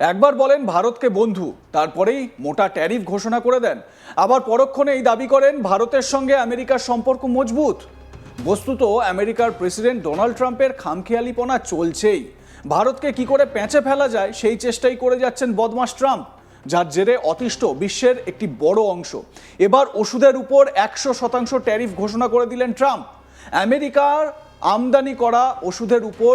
একবার বলেন ভারতকে বন্ধু, তারপরেই মোটা ট্যারিফ ঘোষণা করে দেন। আবার পরক্ষণে এই দাবি করেন ভারতের সঙ্গে আমেরিকার সম্পর্ক মজবুত। বস্তুত আমেরিকার প্রেসিডেন্ট ডোনাল্ড ট্রাম্পের খামখেয়ালিপনা চলছেই। ভারতকে কি করে প্যাঁচে ফেলা যায় সেই চেষ্টাই করে যাচ্ছেন বদমাস ট্রাম্প, যার জেরে অতিষ্ঠ বিশ্বের একটি বড় অংশ। এবার ওষুধের উপর একশো শতাংশ ট্যারিফ ঘোষণা করে দিলেন ট্রাম্প। আমেরিকার আমদানি করা ওষুধের উপর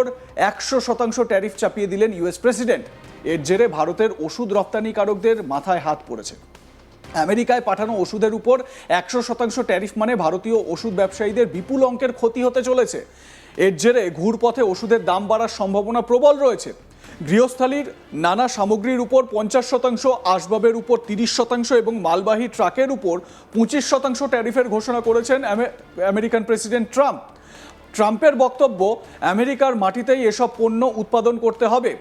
একশো শতাংশ ট্যারিফ চাপিয়ে দিলেন ইউএস প্রেসিডেন্ট। এর জেরে ভারতের ওষুধ রপ্তানিকারকদের মাথায় হাত পড়েছে। আমেরিকায় পাঠানো ওষুধের উপর একশো শতাংশ ট্যারিফ মানে ভারতীয় ওষুধ ব্যবসায়ীদের বিপুল অঙ্কের ক্ষতি হতে চলেছে। এর জেরে ঘুরপথে ওষুধের দাম বাড়ার সম্ভাবনা প্রবল রয়েছে। গৃহস্থালির নানা সামগ্রীর উপর পঞ্চাশ শতাংশ, আসবাবের উপর তিরিশ শতাংশ এবং মালবাহী ট্রাকের উপর পঁচিশ শতাংশ ট্যারিফের ঘোষণা করেছেন আমেরিকান প্রেসিডেন্ট ট্রাম্প। ট্রাম্পের বক্তব্য, আমেরিকার মাটিতেই এসব পণ্য উৎপাদন করতে হবে।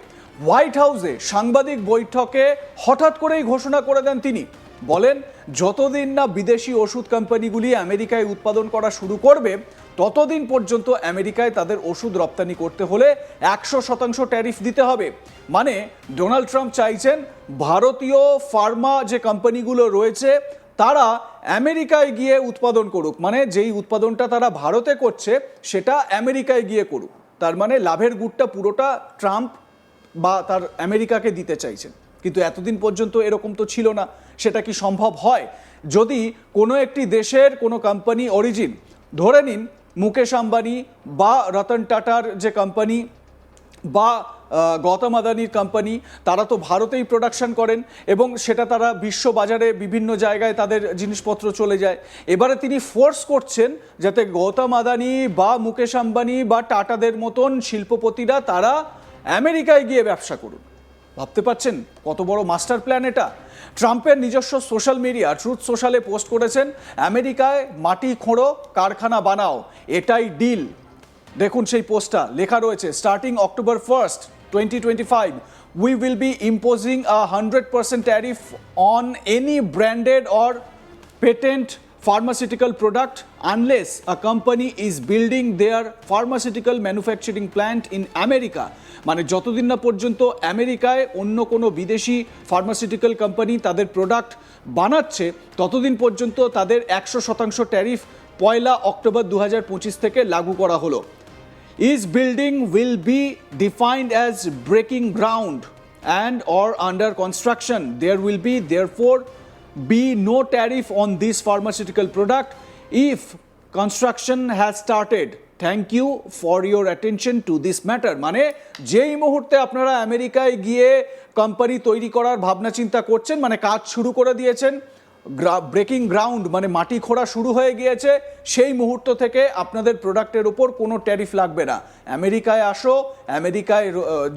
হোয়াইট হাউসে সাংবাদিক বৈঠকে হঠাৎ করেই ঘোষণা করে দেন তিনি। বলেন, যতদিন না বিদেশি ওষুধ কোম্পানিগুলি আমেরিকায় উৎপাদন করা শুরু করবে, ততদিন পর্যন্ত আমেরিকায় তাদের ওষুধ রপ্তানি করতে হলে একশো শতাংশ ট্যারিফ দিতে হবে। মানে ডোনাল্ড ট্রাম্প চাইছেন ভারতীয় ফার্মা যে কোম্পানিগুলো রয়েছে, তারা আমেরিকায় গিয়ে উৎপাদন করুক। মানে যেই উৎপাদনটা তারা ভারতে করছে, সেটা আমেরিকায় গিয়ে করুক। তার মানে লাভের গুটটা পুরোটা ট্রাম্প বা তার আমেরিকাকে দিতে চাইছেন। কিন্তু এতদিন পর্যন্ত এরকম তো ছিল না। সেটা কি সম্ভব হয়? যদি কোনো একটি দেশের কোনো কোম্পানি অরিজিন ধরে নিন মুকেশ আম্বানি বা রতন টাটার যে কোম্পানি বা গৌতম আদানির কোম্পানি তারা তো ভারতেই প্রোডাকশন করেন এবং সেটা তারা বিশ্ব বাজারে বিভিন্ন জায়গায় তাদের জিনিসপত্র চলে যায়। এবারে তিনি ফোর্স করছেন যাতে গৌতম আদানি বা মুকেশ আম্বানি বা টাটাদের মতন শিল্পপতিরা তারা আমেরিকায় গিয়ে ব্যবসা করুন। ভাবতে পাচ্ছেন কত বড় মাস্টার প্ল্যান এটা? ট্রাম্পের নিজস্ব সোশ্যাল মিডিয়া ট্রুথ সোশ্যালে পোস্ট করেছেন, আমেরিকায় মাটি খোঁড়ো, কারখানা বানাও, এটাই ডিল। দেখুন সেই পোস্টটা, লেখা রয়েছে starting October first twenty twenty five we will be imposing a hundred percent tariff on any branded or patent pharmaceutical product unless a company is building their pharmaceutical manufacturing plant in America মানে যতদিন না পর্যন্ত আমেরিকায় অন্য কোনো বিদেশি pharmaceutical company তাদের product বানাচ্ছে, ততদিন পর্যন্ত তাদের একশো শতাংশ ট্যারিফ পয়লা অক্টোবর দু হাজার পঁচিশ থেকে লাগু করা হলো। Is building will be defined as breaking ground and or under construction there will be therefore be no tariff on this pharmaceutical product if construction has started. Thank you for your attention to this matter মানে যেই মুহূর্তে আপনারা আমেরিকায় গিয়ে company তৈরি করার ভাবনা চিন্তা করছেন মানে কাজ শুরু করে দিয়েছেন ব্রেকিং গ্রাউন্ড মানে মাটি খোঁড়া শুরু হয়ে গিয়েছে, সেই মুহূর্ত থেকে আপনাদের প্রোডাক্টের উপর কোনো ট্যারিফ লাগবে না। আমেরিকায় আসো, আমেরিকায়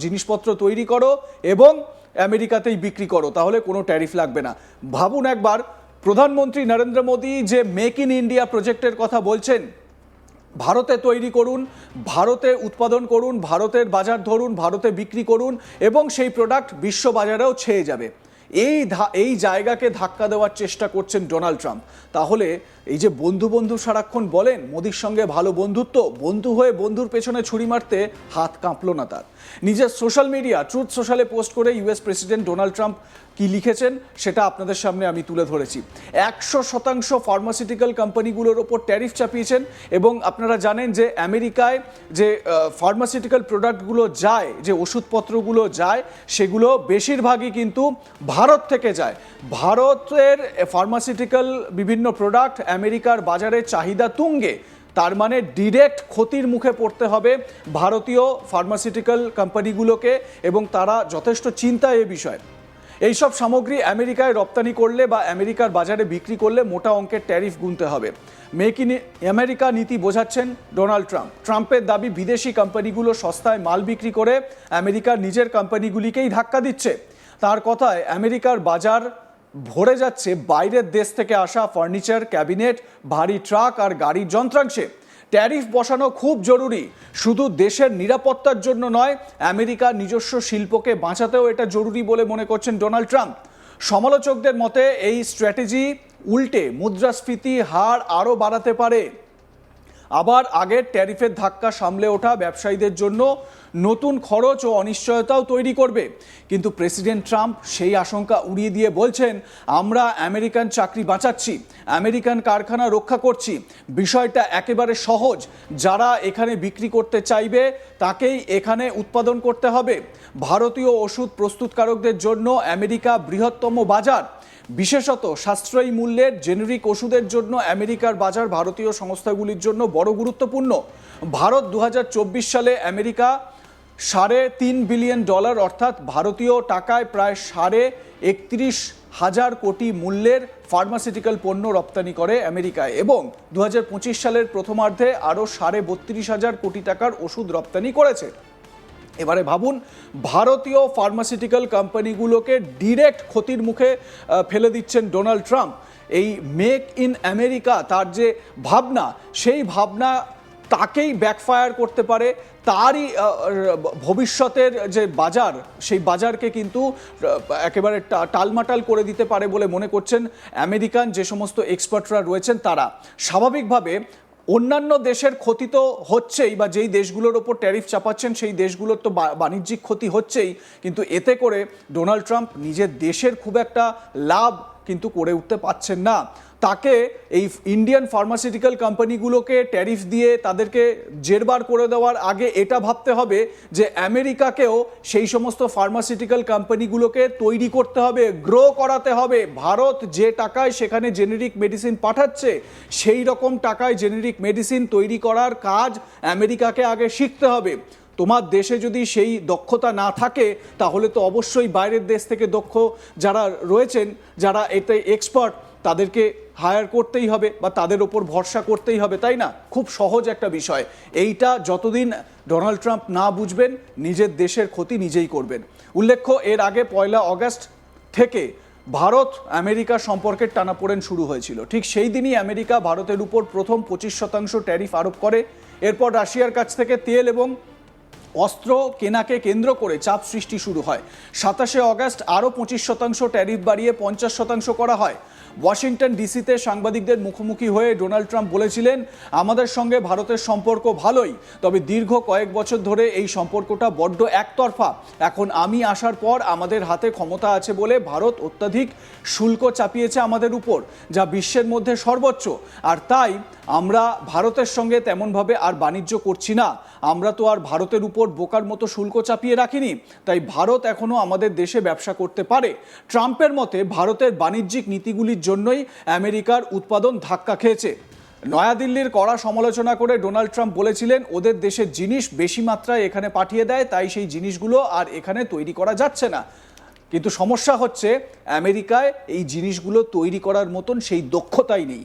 জিনিসপত্র তৈরি করো এবং আমেরিকাতেই বিক্রি করো, তাহলে কোনো ট্যারিফ লাগবে না। ভাবুন একবার, প্রধানমন্ত্রী নরেন্দ্র মোদী যে মেক ইন ইন্ডিয়া প্রজেক্টের কথা বলছেন, ভারতে তৈরি করুন, ভারতে উৎপাদন করুন, ভারতের বাজার ধরুন, ভারতে বিক্রি করুন, এবং সেই প্রোডাক্ট বিশ্ব বাজারেও ছেয়ে যাবে। এই এই জায়গাকে ধাক্কা দেওয়ার চেষ্টা করছেন ডোনাল্ড ট্রাম্প। তাহলে এই যে বন্ধু বন্ধু সারাক্ষণ বলেন, মোদির সঙ্গে ভালো বন্ধুত্ব, বন্ধু হয়ে বন্ধুর পেছনে ছুরি মারতে হাত কাঁপল না তার। নিজের সোশ্যাল মিডিয়া, ট্রুথ সোশ্যালে পোস্ট করে ইউএস প্রেসিডেন্ট ডোনাল্ড ট্রাম্প কি লিখেছেন সেটা আপনাদের সামনে আমি তুলে ধরেছি। একশো শতাংশ ফার্মাসিউটিক্যাল কোম্পানিগুলোর ওপর ট্যারিফ চাপিয়েছেন এবং আপনারা জানেন যে আমেরিকায় যে ফার্মাসিউটিক্যাল প্রোডাক্টগুলো যায়, যে ওষুধপত্রগুলো যায়, সেগুলো বেশিরভাগই কিন্তু ভারত থেকে যায়। ভারতের ফার্মাসিউটিক্যাল বিভিন্ন প্রোডাক্ট আমেরিকার বাজারে চাহিদা তুঙ্গে, তার মানে ডিরেক্ট ক্ষতির মুখে পড়তে হবে ভারতীয় ফার্মাসিউটিক্যাল কোম্পানিগুলোকে এবং তারা যথেষ্ট চিন্তায় এ বিষয়ে। এইসব সামগ্রী আমেরিকায় রপ্তানি করলে বা আমেরিকার বাজারে বিক্রি করলে মোটা অঙ্কের ট্যারিফ গুনতে হবে। মেক ইন আমেরিকা নীতি বোঝাচ্ছেন ডোনাল্ড ট্রাম্প। ট্রাম্পের দাবি বিদেশি কোম্পানিগুলো সস্তায় মাল বিক্রি করে আমেরিকার নিজের কোম্পানিগুলিকেই ধাক্কা দিচ্ছে। তার কথায় আমেরিকার বাজার ভরে যাচ্ছে বাইরের দেশ থেকে আসা ফার্নিচার, ক্যাবিনেট, ভারী ট্রাক আর গাড়ির যন্ত্রাংশে। ট্যারিফ বসানো খুব জরুরি। শুধু দেশের নিরাপত্তার জন্য নয়, আমেরিকা নিজস্ব শিল্পকে বাঁচাতেও এটা জরুরি বলে মনে করছেন ডোনাল্ড ট্রাম্প। সমালোচকদের মতে, এই স্ট্র্যাটেজি উল্টে মুদ্রাস্ফীতি হার আরও বাড়াতে পারে। আবার আগের ট্যারিফের ধাক্কা সামলে ওঠা ব্যবসায়ীদের জন্য নতুন খরচ ও অনিশ্চয়তাও তৈরি করবে। কিন্তু প্রেসিডেন্ট ট্রাম্প সেই আশঙ্কা উড়িয়ে দিয়ে বলছেন, আমরা আমেরিকান চাকরি বাঁচাচ্ছি, আমেরিকান কারখানা রক্ষা করছি। বিষয়টা একেবারে সহজ। যারা এখানে বিক্রি করতে চাইবে, তাকেই এখানে উৎপাদন করতে হবে। ভারতীয় ওষুধ প্রস্তুতকারকদের জন্য আমেরিকা বৃহত্তম বাজার। বিশেষত সাশ্রয়ী মূল্যের জেনেরিক ওষুধের জন্য আমেরিকার বাজার ভারতীয় সংস্থাগুলির জন্য বড় গুরুত্বপূর্ণ। ভারত দু হাজার চব্বিশ সালে আমেরিকা সাড়ে তিন বিলিয়ন ডলার অর্থাৎ ভারতীয় টাকায় প্রায় সাড়ে একত্রিশ হাজার কোটি মূল্যের ফার্মাসিউটিক্যাল পণ্য রপ্তানি করে আমেরিকায় এবং দু হাজার পঁচিশ সালের প্রথমার্ধে আরও সাড়ে বত্রিশ হাজার কোটি টাকার ওষুধ রপ্তানি করেছে। এবারে ভাবুন, ভারতীয় ফার্মাসিউটিক্যাল কোম্পানিগুলোকে ডিরেক্ট ক্ষতির মুখে ফেলে দিচ্ছেন ডোনাল্ড ট্রাম্প এই মেক ইন আমেরিকা তার যে ভাবনা, সেই ভাবনা তাকেই ব্যাকফায়ার করতে পারে। তারই ভবিষ্যতের যে বাজার, সেই বাজারকে কিন্তু একেবারে টালমাটাল করে দিতে পারে বলে মনে করছেন আমেরিকান যে সমস্ত এক্সপার্টরা রয়েছেন তারা। স্বাভাবিকভাবে অন্যান্য দেশের ক্ষতি তো হচ্ছেই বা যেই দেশগুলোর ওপর ট্যারিফ চাপাচ্ছেন, সেই দেশগুলোর তো বাণিজ্যিক ক্ষতি হচ্ছেই। কিন্তু এতে করে ডোনাল্ড ট্রাম্প নিজের দেশের খুব একটা লাভ কিন্তু করে উঠতে পারছেন না। তাকে এই ইন্ডিয়ান ফার্মাসিউটিক্যাল কোম্পানিগুলোকে ট্যারিফ দিয়ে তাদেরকে জেরবার করে দেওয়ার আগে এটা ভাবতে হবে যে আমেরিকাকেও সেই সমস্ত ফার্মাসিউটিক্যাল কোম্পানিগুলোকে তৈরি করতে হবে গ্রো করাতে হবে। ভারত যে টাকায় সেখানে জেনেরিক মেডিসিন পাঠাচ্ছে, সেই রকম টাকায় জেনেরিক মেডিসিন তৈরি করার কাজ আমেরিকাকে আগে শিখতে হবে। তোমার দেশে যদি সেই দক্ষতা না থাকে, তাহলে তো অবশ্যই বাইরের দেশ থেকে দক্ষ যারা রয়েছেন, যারা এতে এক্সপার্ট তাদেরকে হায়ার করতেই হবে বা তাদের ওপর ভরসা করতেই হবে, তাই না? খুব সহজ একটা বিষয়। এইটা যতদিন ডোনাল্ড ট্রাম্প না বুঝবেন, নিজের দেশের ক্ষতি নিজেই করবেন। উল্লেখ্য, এর আগে পয়লা অগাস্ট থেকে ভারত আমেরিকা সম্পর্কের টানাপোড়েন শুরু হয়েছিল। ঠিক সেই দিনই আমেরিকা ভারতের উপর প্রথম পঁচিশ শতাংশ ট্যারিফ আরোপ করে। এরপর রাশিয়ার কাছ থেকে তেল এবং অস্ত্র কেনাকে কেন্দ্র করে চাপ সৃষ্টি শুরু হয়। সাতাশে অগস্ট আরও পঁচিশ শতাংশ ট্যারিফ বাড়িয়ে পঞ্চাশ শতাংশ করা হয়। ওয়াশিংটন ডিসিতে সাংবাদিকদের মুখোমুখি হয়ে ডোনাল্ড ট্রাম্প বলেছিলেন, আমাদের সঙ্গে ভারতের সম্পর্ক ভালোই, তবে দীর্ঘ কয়েক বছর ধরে এই সম্পর্কটা বড্ড একতরফা। এখন আমি আসার পর আমাদের হাতে ক্ষমতা আছে বলে ভারত অত্যাধিক শুল্ক চাপিয়েছে আমাদের উপর, যা বিশ্বের মধ্যে সর্বোচ্চ। আর তাই আমরা ভারতের সঙ্গে তেমনভাবে আর বাণিজ্য করছি না। আমরা তো আর ভারতের উপর বোকার মতো শুল্ক চাপিয়ে রাখিনি, তাই ভারত এখনও আমাদের দেশে ব্যবসা করতে পারে। ট্রাম্পের মতে, ভারতের বাণিজ্যিক নীতিগুলির জন্যই আমেরিকার উৎপাদন ধাক্কা খেয়েছে। নয়াদিল্লির কড়া সমালোচনা করে ডোনাল্ড ট্রাম্প বলেছিলেন, ওদের দেশের জিনিস বেশি মাত্রায় এখানে পাঠিয়ে দেয়, তাই সেই জিনিসগুলো আর এখানে তৈরি করা যাচ্ছে না। কিন্তু সমস্যা হচ্ছে, আমেরিকায় এই জিনিসগুলো তৈরি করার মতন সেই দক্ষতাই নেই।